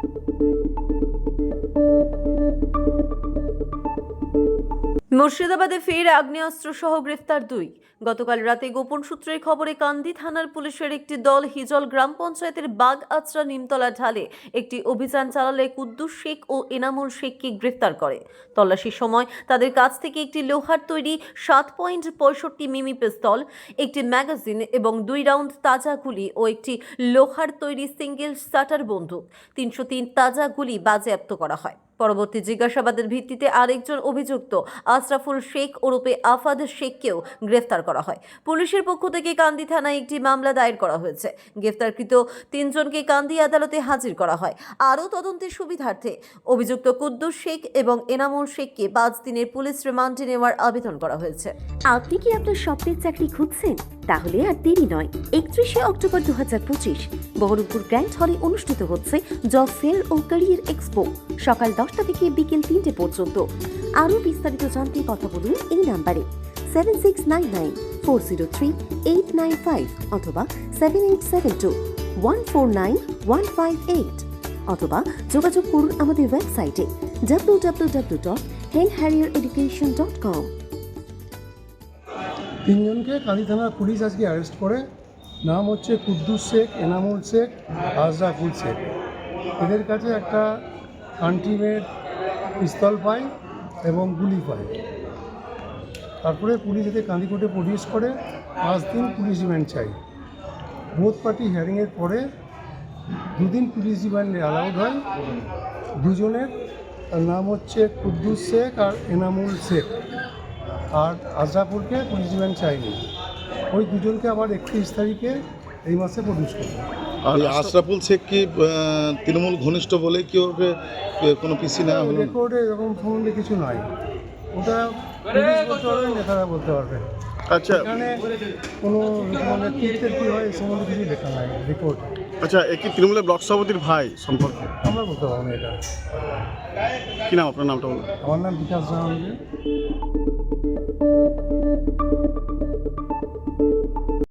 Thank you. মুর্শিদাবাদে ফের আগ্নেয়াস্ত্র সহ গ্রেফতার দুই। গতকাল রাতে গোপন সূত্রের খবরে কান্দি থানার পুলিশের একটি দল হিজল গ্রাম পঞ্চায়েতের বাগ আচরা নিমতলা ঢালে একটি অভিযান চালালে কুদ্দুস শেখ ও এনামুল শেখকে গ্রেফতার করে। তল্লাশির সময় তাদের কাছ থেকে একটি লোহার তৈরি সাত পয়েন্ট পঁয়ষট্টি মিমি পিস্তল, একটি ম্যাগাজিন এবং দুই রাউন্ড তাজা গুলি ও একটি লোহার তৈরি সিঙ্গেল শাটার বন্দুক, তিনশো তিন তাজা গুলি বাজেয়াপ্ত করা হয়। পরবর্তী জিজ্ঞাসাবাদের ভিত্তিতে আরেকজন অভিযুক্ত আশরাফুল শেখ ওরূপে আফাদ শেখকেও গ্রেফতার করা হয়। পুলিশের পক্ষ থেকে কান্দি থানায় একটি মামলা দায়ের করা হয়েছে। গ্রেফতারকৃত তিনজনকে কান্দি আদালতে হাজির করা হয়। আরও তদন্তের সুবিধার্থে অভিযুক্ত কুদ্দুস শেখ এবং এনামুল শেখকে পাঁচ দিনের পুলিশ রিমান্ডে নেওয়ার আবেদন করা হয়েছে। আপনি কি আপনার স্বপ্নের চাকরি খুঁজছেন? তাহলে আর দেরি নয়। একত্রিশে অক্টোবর দু হাজার পঁচিশ বহরমপুর গ্র্যান্ড হলে অনুষ্ঠিত হচ্ছে জব ফেয়ার ও ক্যারিয়ার এক্সপো সকাল দশটা থেকে বিকেল তিনটে পর্যন্ত। আরও বিস্তারিত জানতে কথা বলুন এই নাম্বারে। Seven six nine nine four zero three eight nine five অথবা seven eight seven two one four nine one five eight অথবা যোগাযোগ করুন আমাদের ওয়েবসাইটে W W W dot hell harrier education dot com. তিনজনকে কালী থানার পুলিশ আজকে অ্যারেস্ট করে। নাম হচ্ছে কুদ্দুস শেখ, এনামুল শেখ আজরাফুল শেখ। এদের কাছে একটা কান্ট্রিমেড পিস্তল পায় এবং গুলি পায়। তারপরে পুলিশ এদের কান্দি কোর্টে প্রডিউস করে। পাঁচ দিন পুলিশ রিমান্ড চাই। বোধ পার্টি হিয়ারিংয়ের পরে দুদিন পুলিশ রিমান্ডে অ্যালাউড হয়। দুজনের, তার নাম হচ্ছে কুদ্দুস শেখ আর এনামুল শেখ। আর আজরাপুরকে পুলিশ রিমান্ড চাইনি। ওই দুজনকে আবার একত্রিশ তারিখে এই মাসে প্রডিউস করবে। আর আশরাফুল শেখ কি তৃণমূল ঘনিষ্ঠ বলে কি ওকে কোনো পিসি না হলো? রেকর্ডে এরকম সম্বন্ধে কিছু নাই। ওটা পুলিশ পারবে নেতারা বলতে পারবে। আচ্ছা। এখানে কোনো মানে কীর্তের কী হয় সম্বন্ধে কিছু লেখা নাই রিপোর্ট আচ্ছা এ কি তৃণমূলের ব্লক সভাপতির ভাই সম্পর্কে? আমরা বলতে পারব না এটা। কি নাম আপনার নামটা বলুন? আমার নাম বিকাশ জাহাঙ্গীর।